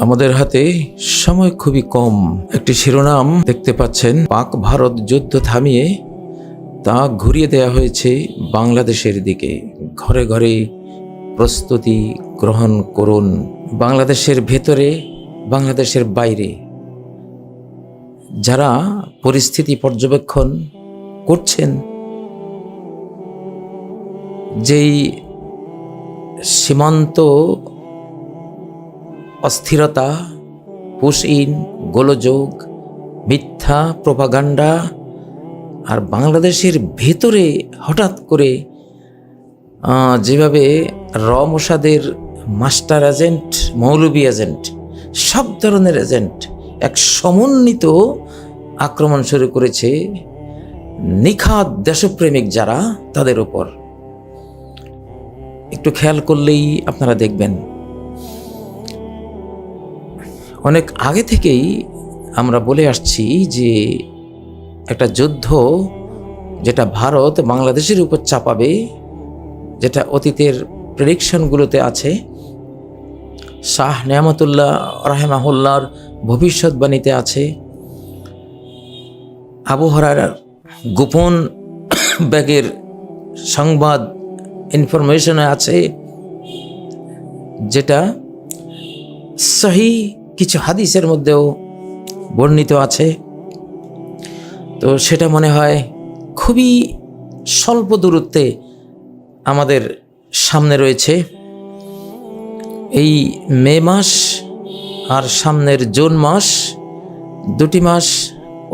আমাদের হাতে সময় খুবই কম। একটি শিরোনাম দেখতে পাচ্ছেন। পাক ভারত যুদ্ধ থামিয়ে তা ঘুরিয়ে দেয়া হয়েছে বাংলাদেশের দিকে। ঘরে ঘরে প্রস্তুতি গ্রহণ করুন। বাংলাদেশের ভেতরে, বাংলাদেশের বাইরে। যারা পরিস্থিতি পর্যবেক্ষণ করছেন, যেই সীমান্ত অস্থিরতা পুশ ইন গোলযোগ, মিথ্যা প্রপাগান্ডা আর বাংলাদেশের ভেতরে হঠাৎ করে যেভাবে র মোসাদের মাস্টার এজেন্ট মৌলবী এজেন্ট, সব ধরনের এজেন্ট এক সমন্বিত আক্রমণ শুরু করেছে নিখাত দেশপ্রেমিক যারা তাদের ওপর একটু খেয়াল করলেই আপনারা দেখবেন। অনেক আগে থেকেই আমরা বলে আসছি যে একটা যুদ্ধ যেটা ভারত বাংলাদেশের উপর চাপাবে, যেটা অতীতের প্রেডিকশনগুলোতে আছে, শাহ নিয়ামতুল্লাহ রাহেমাহুল্লার ভবিষ্যৎবাণীতে আছে। আবহাওয়ার গোপন ব্যাগের সংবাদ ইনফরমেশনে আছে, যেটা সহি কিছু হাদিসের মধ্যেও বর্ণিত আছে। তো সেটা মনে হয় খুবই স্বল্প দূরত্বে আমাদের সামনে রয়েছে। এই মে মাস আর সামনের জুন মাস দুটি মাস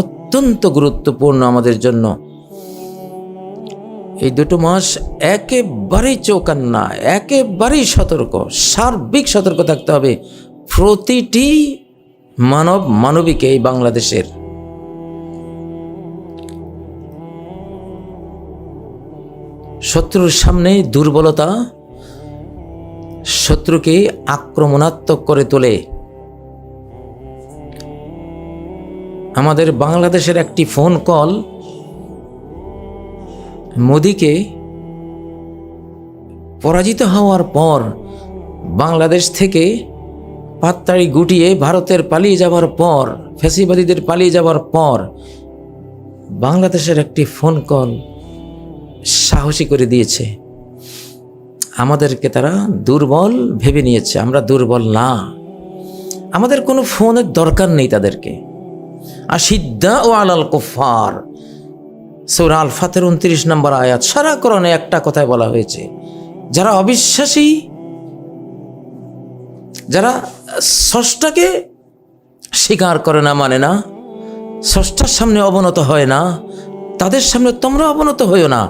অত্যন্ত গুরুত্বপূর্ণ আমাদের জন্য। এই দুটো মাস একেবারেই চৌকান্না, একেবারেই সতর্ক, সার্বিক সতর্ক থাকতে হবে। প্রতিটি মানব মানবিক এই বাংলাদেশের শত্রুর সামনে দুর্বলতা শত্রুকে আক্রমণাত্মক করে তোলে। আমাদের বাংলাদেশের একটি ফোন কল মোদিকে পরাজিত হওয়ার পর বাংলাদেশ থেকে পাত্তাড়ি গুটিয়ে ভারতের পালিয়ে যাওয়ার পর ফ্যাসিবাদীদের পালিয়ে যাওয়ার পর, বাংলাদেশের একটি ফোন কল সাহসী করে দিয়েছে। আমাদেরকে তারা দুর্বল ভেবে নিয়েছে, আমরা দুর্বল না। আমাদের কোনো ফোনের দরকার নেই তাদেরকে। আশিদ্দা ও আলাল কুফার সৌরা আল ফাতের উনত্রিশ নম্বর আয়াত সারা করণে একটা কথায় বলা হয়েছে, যারা অবিশ্বাসী যারা ষষ্ঠাকে স্বীকার করে না মানে না, ষষ্ঠার সামনে অবনত হয় না, তাদের সামনে তোমরা অবনত হইও না।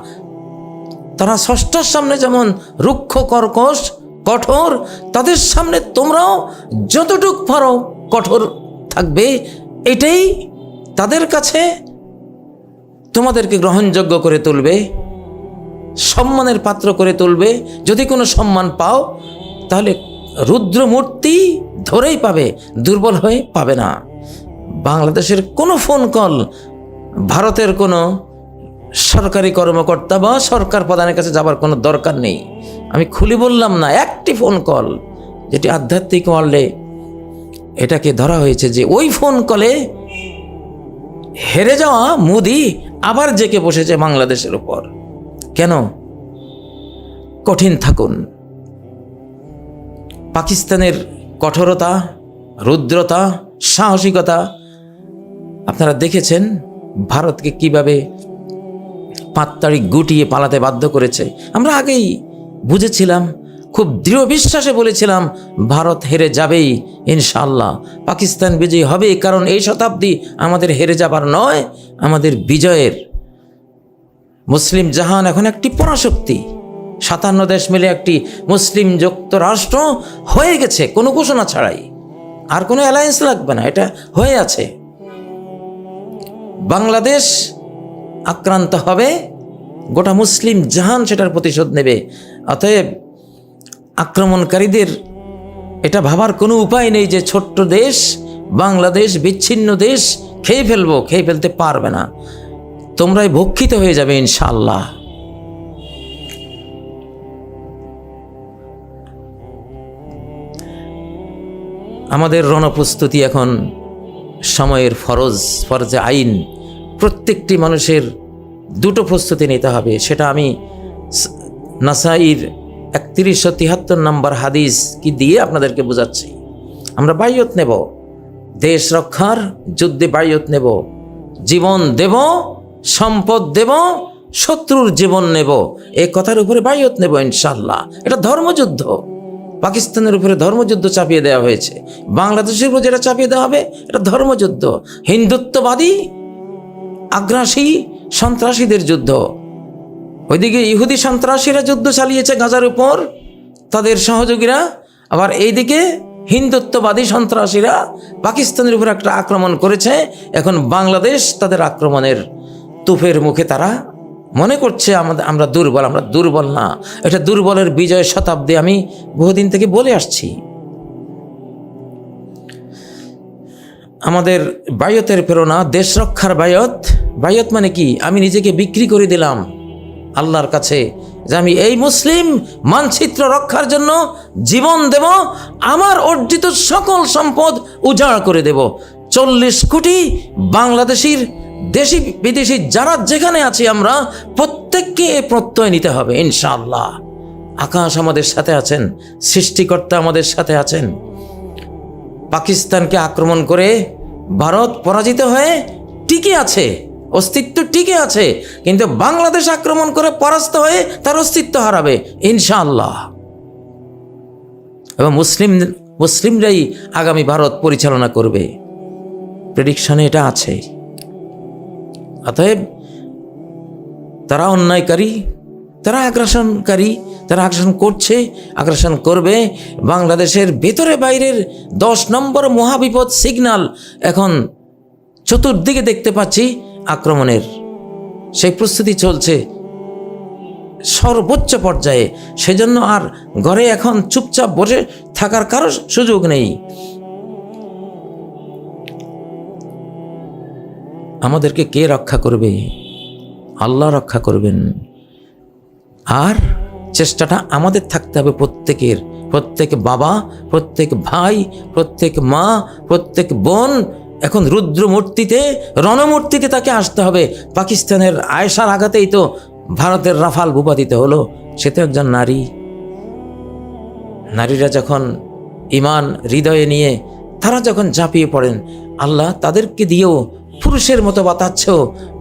তারা ষষ্ঠার সামনে যেমন রুক্ষ, কর্কশ, কঠোর, তাদের সামনে তোমরাও যতটুক পারো কঠোর থাকবে, এটাই তাদের কাছে তোমাদেরকে গ্রহণযোগ্য করে তুলবে, সম্মানের পাত্র করে তুলবে। যদি কোনো সম্মান পাও, তাহলে রুদ্রমূর্তি ধরেই পাবে, দুর্বল হয়ে পাবে না। বাংলাদেশের কোনো ফোন কল ভারতের কোনো সরকারি কর্মকর্তা বা সরকার প্রধানের কাছে যাবার কোনো দরকার নেই। আমি খুলি বললাম না, একটি ফোন কল যেটি আধ্যাত্মিক ওয়ার্ল্ডে এটাকে ধরা হয়েছে যে ওই ফোন কলে হেরে যাওয়া মোদি আবার জেকে বসেছে বাংলাদেশের উপর। কেন? কঠিন থাকুন। পাকিস্তানের কঠোরতা, রুদ্রতা, সাহসিকতা, আপনারা দেখেছেন ভারতকে কীভাবে পাত্তাড়ি গুটিয়ে পালাতে বাধ্য করেছে। আমরা আগেই বুঝেছিলাম, খুব দৃঢ় বিশ্বাসে বলেছিলাম, ভারত হেরে যাবেই ইনশাল্লাহ পাকিস্তান বিজয়ী হবে কারণ এই শতাব্দী আমাদের হেরে যাবার নয়, আমাদের বিজয়ের। মুসলিম জাহান এখন একটি পরাশক্তি। সাতান্ন দেশ মিলে একটি মুসলিম যুক্তরাষ্ট্র হয়ে গেছে, কোনো ঘোষণা ছাড়াই। আর কোনো অ্যালায়েন্স লাগবে না, এটা হয়ে আছে। বাংলাদেশ আক্রান্ত হবে, গোটা মুসলিম জাহান সেটার প্রতিশোধ নেবে। অতএব আক্রমণকারীদের এটা ভাবার কোনো উপায় নেই যে ছোট্ট দেশ, বাংলাদেশ, বিচ্ছিন্ন দেশ খেয়ে ফেলব, খেয়ে ফেলতে পারবে না। তোমরাই ভক্ষিত হয়ে যাবে ইনশাল্লাহ আমাদের রণপ্রস্তুতি এখন সময়ের ফরজ, ফরজে আইন। প্রত্যেকটি মানুষের দুটো প্রস্তুতি নিতে হবে, সেটা আমি নাসাইর একত্রিশশো তিয়াত্তর নম্বর হাদিস কি দিয়ে আপনাদেরকে বোঝাচ্ছি। আমরা বায়ত নেব, দেশ রক্ষার যুদ্ধে বায়ত নেব, জীবন দেব, সম্পদ দেব, শত্রুর জীবন নেব। এ কথার উপরে বায়ত নেব ইনশাল্লাহ এটা ধর্মযুদ্ধ। পাকিস্তানের উপরে ধর্মযুদ্ধ চাপিয়ে দেওয়া হয়েছে। বাংলাদেশের উপর যেটা চাপিয়ে দেওয়া হবে, এটা ধর্মযুদ্ধ। হিন্দুত্ববাদী, আগ্রাসী সন্ত্রাসীদের যুদ্ধ। ওইদিকে ইহুদি সন্ত্রাসীরা যুদ্ধ চালিয়েছে গাজার উপর। তাদের সহযোগীরা, আবার এইদিকে হিন্দুত্ববাদী সন্ত্রাসীরা পাকিস্তানের উপর একটা আক্রমণ করেছে। এখন বাংলাদেশ তাদের আক্রমণের তুফের মুখে তারা মনে করছে আমাদের আমরা দুর্বল আমরা দুর্বল না। এটা দুর্বলের বিজয় শতাব্দী আমি বহুদিন থেকে বলে আসছি। আমাদের বায়তের প্রেরণা, দেশ রক্ষার বায়ত। বায়ত মানে কি? আমি নিজেকে বিক্রি করে দিলাম আল্লাহর কাছে যে আমি এই মুসলিম মানচিত্র রক্ষার জন্য জীবন দেব, আমার অর্জিত সকল সম্পদ উজাড় করে দেব। চল্লিশ কোটি বাংলাদেশির দেশি বিদেশি যারা যেখানে আছি আমরা, প্রত্যেককে এ প্রত্যয় নিতে হবে, ইনশাআল্লাহ। আকাশ আমাদের সাথে আছেন, সৃষ্টিকর্তা আমাদের সাথে আছেন। পাকিস্তানকে আক্রমণ করে ভারত পরাজিত হয়ে টিকে আছে, অস্তিত্ব টিকে আছে, কিন্তু বাংলাদেশ আক্রমণ করে পরাস্ত হয়ে তার অস্তিত্ব হারাবে, ইনশাআল্লাহ। এবং মুসলিম, মুসলিমরাই আগামী ভারত পরিচালনা করবে। প্রেডিকশনে এটা আছে। অতএব তারা অন্যায়কারী, তারা আগ্রাসনকারী, তারা আগ্রাসন করছে, আগ্রাসন করবে। বাংলাদেশের ভেতরে বাইরের দশ নম্বর মহাবিপদ সিগন্যাল এখন চতুর্দিকে দেখতে পাচ্ছি আক্রমণের। সেই প্রস্তুতি চলছে সর্বোচ্চ পর্যায়ে। সেজন্য আর ঘরে এখন চুপচাপ বসে থাকার কারও সুযোগ নেই। আমাদেরকে কে রক্ষা করবে? আল্লাহ রক্ষা করবেন। আর চেষ্টাটা আমাদের থাকতে হবে প্রত্যেকের, প্রত্যেক বাবা, প্রত্যেক ভাই, প্রত্যেক মা, প্রত্যেক বোন। এখন রুদ্র মূর্তিতে রণমূর্তিতে তাকে আসতে হবে। পাকিস্তানের আয়সার আঘাতেই তো ভারতের রাফাল ভূপাতিত হলো। সে তো একজন নারী। নারীরা যখন ইমান হৃদয়ে নিয়ে, তারা যখন ঝাঁপিয়ে পড়েন, আল্লাহ তাদেরকে দিয়েও পুরুষের মতো বাতাচ্ছ,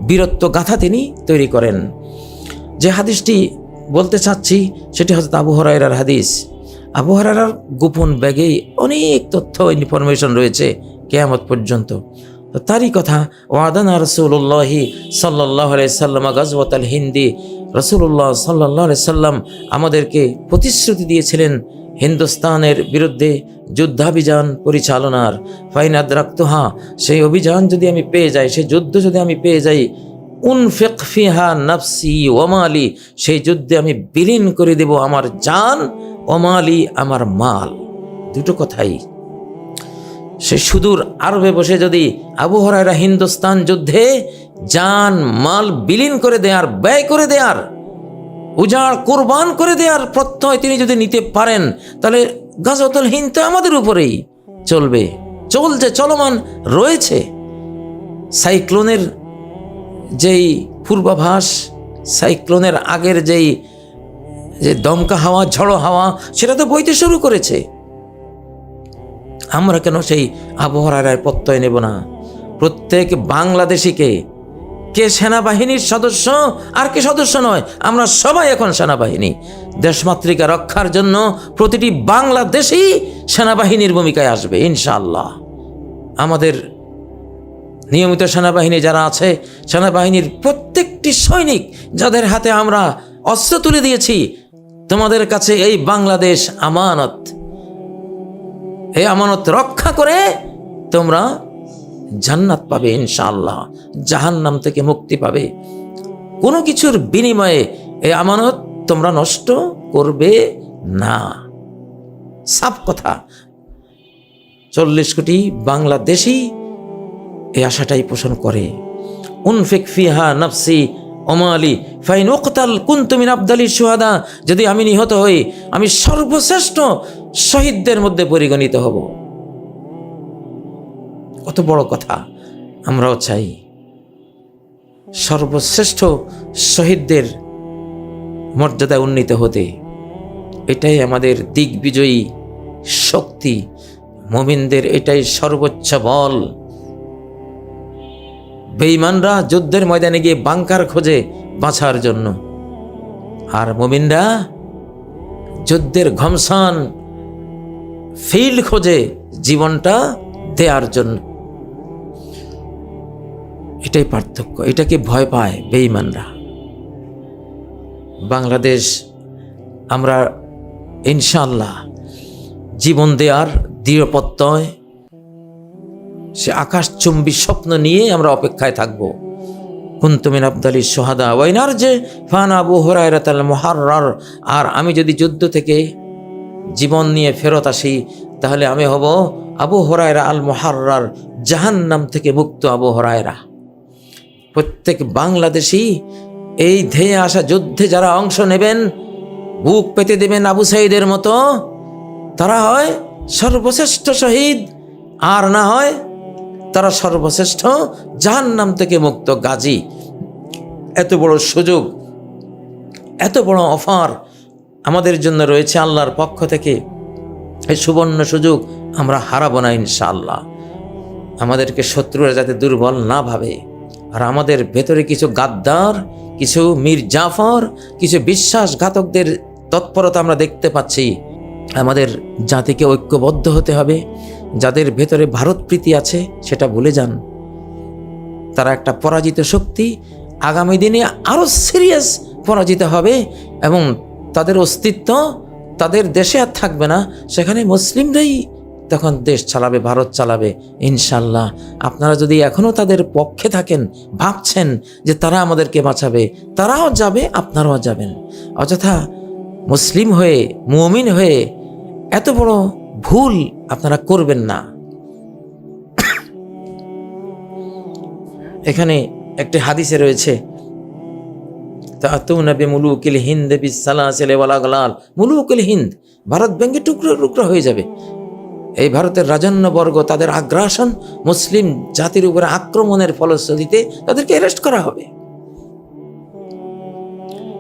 বীরত্ব গাথা তিনি তৈরি করেন। যে হাদিসটি বলতে চাচ্ছি, সেটি হয়তো আবু হরাইরার হাদিস। আবু গোপন ব্যাগেই অনেক তথ্য ইনফরমেশন রয়েছে কেয়ামত পর্যন্ত। তো তারই কথা, ওয়াদানা রসুল্লাহি সাল্লাহ সাল্লাম গজবত আল হিন্দি রসুল্লাহ সাল্লাহ সাল্লাম আমাদেরকে প্রতিশ্রুতি দিয়েছিলেন হিন্দুস্তানের বিরুদ্ধে যুদ্ধাভিযান পরিচালনার ফাইনাদ রাক্তহা সেই অভিযান যদি আমি পেয়ে যাই, সেই যুদ্ধ যদি আমি পেয়ে যাই, উনফিক ফিহা নফসি ওমালি সেই যুদ্ধে আমি বিলীন করে দেব আমার জান ওমালি আমার মাল। দুটো কথাই। সে সুদূর আরবে বসে যদি আবু হরাইরা হিন্দুস্তান যুদ্ধে জান, মাল বিলীন করে দেয়ার ব্যয় করে দেয়ার উজাড় কোরবান করে দেওয়ার প্রত্যয় তিনি যদি নিতে পারেন, তাহলে গাজতল তো আমাদের উপরেই চলবে। চলছে, চলমান রয়েছে। সাইক্লোনের যেই পূর্বাভাস, সাইক্লোনের আগের যেই, যে দমকা হাওয়া, ঝড়ো হাওয়া, সেটা তো বইতে শুরু করেছে। আমরা কেন সেই আবহাওয়ার প্রত্যয় নেব না? প্রত্যেক বাংলাদেশিকে কে সেনাবাহিনীর সদস্য আর কে সদস্য নয়? আমরা সবাই এখন সেনাবাহিনী। দেশমাতৃকা রক্ষার জন্য প্রতিটি বাংলাদেশি সেনাবাহিনীর ভূমিকায় আসবে, ইনশাআল্লাহ। আমাদের নিয়মিত সেনাবাহিনী যারা আছে, সেনাবাহিনীর প্রত্যেকটি সৈনিক যাদের হাতে আমরা অস্ত্র তুলে দিয়েছি, তোমাদের কাছে এই বাংলাদেশ আমানত। এই আমানত রক্ষা করে তোমরা জান্নাত পাবে ইনশাআল্লাহ, জাহান্নাম থেকে মুক্তি পাবে। কোনো কিছুর বিনিময়ে এই আমানত তোমরা নষ্ট করবে না। সাফ কথা, চল্লিশ কোটি বাংলাদেশি এই আশাটাই পোষণ করে। উনফিক ফিহা নফসি ওমালি ফাইন ওকতাল কুন্তুমিন আবদালি সুহাদা যদি আমি নিহত হই, আমি সর্বশ্রেষ্ঠ শহীদদের মধ্যে পরিগণিত হব। কত বড় কথা আমরাও চাই। সর্বশ্রেষ্ঠ শহীদদের মর্যাদায় উন্নীত হতে এটাই আমাদের দিগ্বিজয়ী শক্তি। মোমিনদের এটাই সর্বোচ্চ বল। বেঈমানরা যুদ্ধের ময়দানে গিয়ে বাংকার খোঁজে বাঁচার জন্য। আর মোমিনরা যুদ্ধের ঘমসান ফিল্ড খোঁজে জীবনটা দেওয়ার জন্য। এটাই পার্থক্য। এটাকে ভয় পায় বেঈমানরা। বাংলাদেশ, আমরা ইনশাল্লাহ জীবন দেওয়ার দৃঢ়পত্যয় সে আকাশচুম্বী স্বপ্ন নিয়ে আমরা অপেক্ষায় থাকব। কুন্তমিন আবদালি সোহাদা ওয়াইনার যে ফান আবু হরাইরাতাল মহার আর আমি যদি যুদ্ধ থেকে জীবন নিয়ে ফেরত আসি, তাহলে আমি হব আবু হরায়রা আল মহার্রার জাহান্নাম থেকে মুক্ত আবু হরায়রা। প্রত্যেক বাংলাদেশি এই ধেয়ে আসা যুদ্ধে যারা অংশ নেবেন, বুক পেতে দেবেন আবু সাইদের মতো, তারা হয় সর্বশ্রেষ্ঠ শহীদ। আর না হয় তারা সর্বশ্রেষ্ঠ জাহান নাম থেকে মুক্ত গাজী। এত বড় সুযোগ, এত বড় অফার আমাদের জন্য রয়েছে আল্লাহর পক্ষ থেকে। এই সুবর্ণ সুযোগ আমরা হারাবো না ইনশাআল্লাহ। আমাদেরকে শত্রুরা যাতে দুর্বল না ভাবে। আর আমাদের ভেতরে কিছু গাদ্দার, কিছু মীর জাফর, কিছু বিশ্বাসঘাতকদের তৎপরতা আমরা দেখতে পাচ্ছি। আমাদের জাতিকে ঐক্যবদ্ধ হতে হবে। যাদের ভেতরে ভারত প্রীতি আছে, সেটা ভুলে যান। তারা একটা পরাজিত শক্তি আগামী দিনে আরও সিরিয়াস পরাজিত হবে এবং তাদের অস্তিত্ব তাদের দেশে আর থাকবে না। সেখানে মুসলিমরাই তখন দেশ চালাবে, ভারত চালাবে, ইনশাল্লাহ। আপনারা যদি এখনও তাদের পক্ষে থাকেন, ভাবছেন যে তারা আমাদেরকে বাঁচাবে, তারাও যাবে, আপনারাও যাবেন। অযথা মুসলিম হয়ে, মুমিন হয়ে এত বড় ভুল আপনারা করবেন না। এখানে একটি হাদিসে রয়েছে হিন্দ হিন্দ, ভারত ব্যাঙ্গে টুকরো টুকরো হয়ে যাবে। এই ভারতের রাজন্যবর্গ তাদের আগ্রাসন মুসলিম জাতির উপরে আক্রমণের ফলশ্রুতিতে তাদেরকে অ্যারেস্ট করা হবে।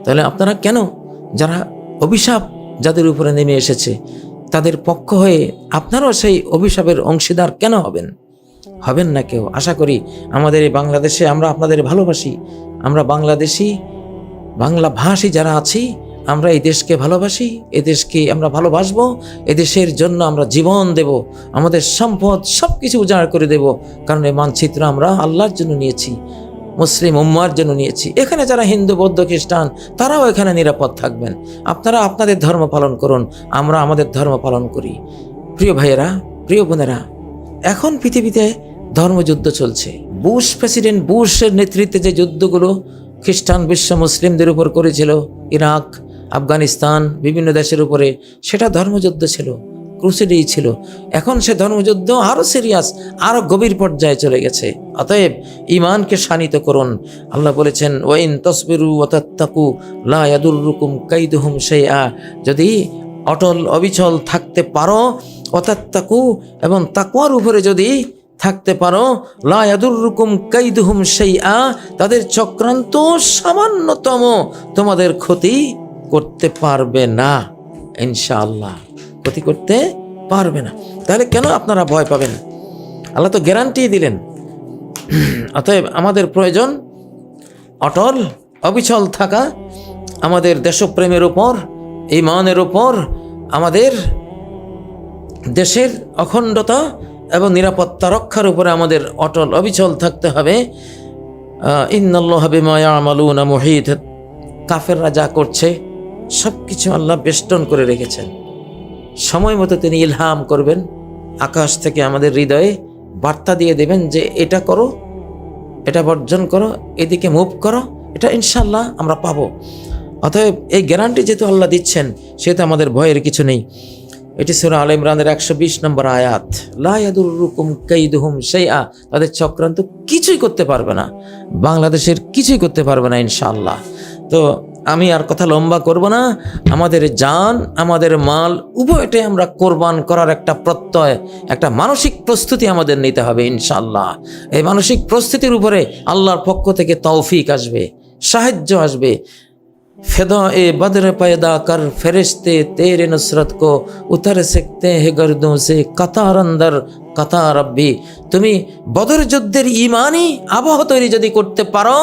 তাহলে আপনারা কেন যারা অভিশাপ যাদের উপরে নেমে এসেছে, তাদের পক্ষ হয়ে আপনারাও সেই অভিশাপের অংশীদার কেন হবেন? হবেন না কেউ। আশা করি আমাদের এই বাংলাদেশে আমরা আপনাদের ভালোবাসি। আমরা বাংলাদেশি, বাংলা ভাষী যারা আছি আমরা এই দেশকে ভালোবাসি, এ দেশকে আমরা ভালোবাসবো, এ দেশের জন্য আমরা জীবন দেব, আমাদের সম্পদ সব কিছু উজাড় করে দেব, কারণ এই মানচিত্র আমরা আল্লাহর জন্য নিয়েছি, মুসলিম উম্মার জন্য নিয়েছি। এখানে যারা হিন্দু, বৌদ্ধ, খ্রিস্টান, তারাও এখানে নিরাপদ থাকবেন। আপনারা আপনাদের ধর্ম পালন করুন, আমরা আমাদের ধর্ম পালন করি। প্রিয় ভাইয়েরা, প্রিয় বোনেরা, এখন পৃথিবীতে ধর্মযুদ্ধ চলছে। বুশ প্রেসিডেন্ট বুশের নেতৃত্বে যে যুদ্ধগুলো খ্রিস্টান বিশ্ব মুসলিমদের উপর করেছিল, ইরাক আফগানিস্তান, বিভিন্ন দেশের উপরে সেটা ধর্মযুদ্ধ ছিল, ক্রুসেডেই ছিল। এখন সে ধর্মযুদ্ধ আরও সিরিয়াস আরও গভীর পর্যায়ে চলে গেছে। অতএব ইমানকে শানিত করুন। আল্লাহ বলেছেন, ওয়াইন তসবিরু ওয়াতাত্তাকু লা ইয়াদুররুকুম কাইদুহুম শাইআ। যদি অটল, অবিচল থাকতে পারো অতাত্তাকু এবং তাকওয়ার উপরে যদি থাকতে পারো, লা ইয়াদুররুকুম সেই আ তাদের চক্রান্ত সামান্যতম। তোমাদের ক্ষতি করতে পারবে না, ইনশাআল্লাহ। ক্ষতি করতে পারবে না। তাহলে কেন আপনারা ভয় পাবেন? আল্লাহ তো গ্যারান্টি দিলেন। অতএব আমাদের প্রয়োজন অটল, অবিচল থাকা, আমাদের দেশপ্রেমের উপর ইমানের উপর, আমাদের দেশের অখণ্ডতা এবং নিরাপত্তা রক্ষার উপরে আমাদের অটল, অবিচল থাকতে হবে। ইন্নাল্লাহ বিমা ইয়ামালুনা মুহিত। কাফেররা যা করছে সব কিছু আল্লাহ বেষ্টন করে রেখেছেন। সময় মতো তিনি ইলহাম করবেন, আকাশ থেকে আমাদের হৃদয়ে বার্তা দিয়ে দেবেন যে এটা করো, এটা বর্জন করো, এদিকে মুভ করো, এটা ইনশাল্লাহ আমরা পাবো। অতএব এই গ্যারান্টি যেহেতু আল্লাহ দিচ্ছেন, সেহেতু আমাদের ভয়ের কিছু নেই। এটি সুরা আল ইমরানের একশো বিশ নম্বর আয়াত। লায়াদুর রুকুম কাইদুহুম সেই আ তাদের চক্রান্ত কিছুই করতে পারবে না। বাংলাদেশের কিছুই করতে পারবে না ইনশাল্লাহ তো আমি আর কথা লম্বা করব না আমাদের জান আমাদের মাল উভয়টাই আমরা কোরবান করার একটা প্রত্যয় একটা মানসিক প্রস্তুতি আমাদের নিতে হবে ইনশাল্লাহ এই মানসিক প্রস্তুতির উপরে আল্লাহর পক্ষ থেকে তৌফিক আসবে সাহায্য আসবে फिदा ए बदर पैदा कर फरिश्ते तेरे नुसरत को उतर सकते हैं गर्दों से কাতার अंदर কাতার রব্বি তুমি বদর যুদ্ধের ইমানই আবহ তৈরি যদি করতে পারো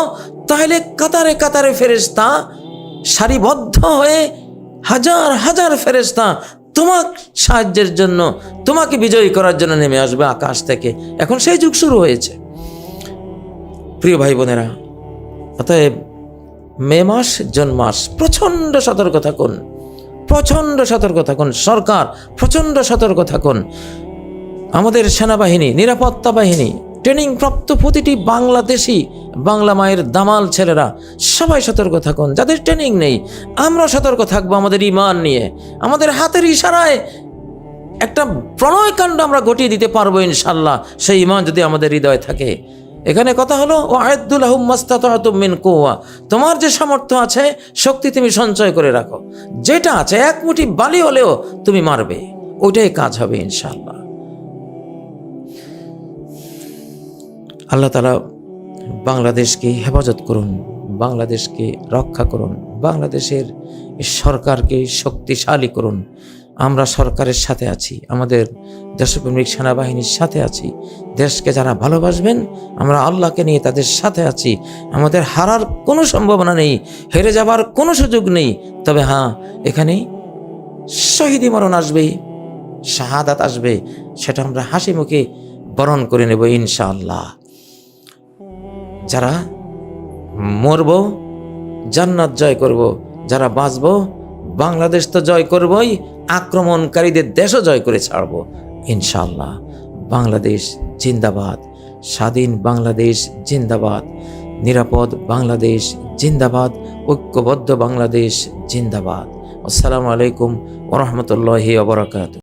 তাহলে কাতারে কাতারে ফেরেশতা সারিবদ্ধ হয়ে হাজার হাজার ফেরেশতা তোমার সাহায্যের জন্য, তোমাকে বিজয়ী করার জন্য নেমে আসবে আকাশ থেকে। এখন সেই যুগ শুরু হয়েছে। প্রিয় ভাই বোনেরা অতএব মে মাস, জুন মাস, প্রচণ্ড সতর্ক থাকুন। প্রচণ্ড সতর্ক থাকুন, সরকার, প্রচণ্ড সতর্ক থাকুন। আমাদের সেনাবাহিনী, নিরাপত্তা বাহিনী ট্রেনিং প্রাপ্ত প্রতিটি বাংলাদেশি, বাংলা মায়ের দামাল ছেলেরা সবাই সতর্ক থাকুন। যাদের ট্রেনিং নেই আমরা সতর্ক থাকব আমাদের ইমান নিয়ে। আমাদের হাতের ইশারায় একটা প্রণয়কাণ্ড আমরা ঘটিয়ে দিতে পারব ইনশাল্লাহ। সেই ইমান যদি আমাদের হৃদয়ে থাকে। এখানে কথা হলো ও আয়দুল মিন কোয়া তোমার যে সামর্থ্য আছে, শক্তি তুমি সঞ্চয় করে রাখো। যেটা আছে, এক মুঠি বালি হলেও তুমি মারবে। ওইটাই কাজ হবে ইনশাল্লাহ। আল্লাহ তালা বাংলাদেশকে হেফাজত করুন, বাংলাদেশকে রক্ষা করুন, বাংলাদেশের সরকারকে শক্তিশালী করুন। আমরা সরকারের সাথে আছি, আমাদের দেশপ্রেমিক সেনাবাহিনীর সাথে আছি, দেশকে যারা ভালোবাসবেন, আমরা আল্লাহকে নিয়ে তাদের সাথে আছি। আমাদের হারার কোনো সম্ভাবনা নেই, হেরে যাবার কোনো সুযোগ নেই। তবে হ্যাঁ এখানে শহীদি মরণ আসবে, শাহাদাত আসবে, সেটা আমরা হাসি মুখে বরণ করে নেব ইনশাআল্লাহ। যারা মরব, জান্নাত জয় করব, যারা বাঁচব, বাংলাদেশ তো জয় করবই, আক্রমণকারীদের দেশও জয় করে ছাড়ব ইনশাল্লাহ বাংলাদেশ জিন্দাবাদ, স্বাধীন বাংলাদেশ জিন্দাবাদ, নিরাপদ বাংলাদেশ জিন্দাবাদ, ঐক্যবদ্ধ বাংলাদেশ জিন্দাবাদ। আসসালামু আলাইকুম ওরহমতুল্লাহি ওবরাকাত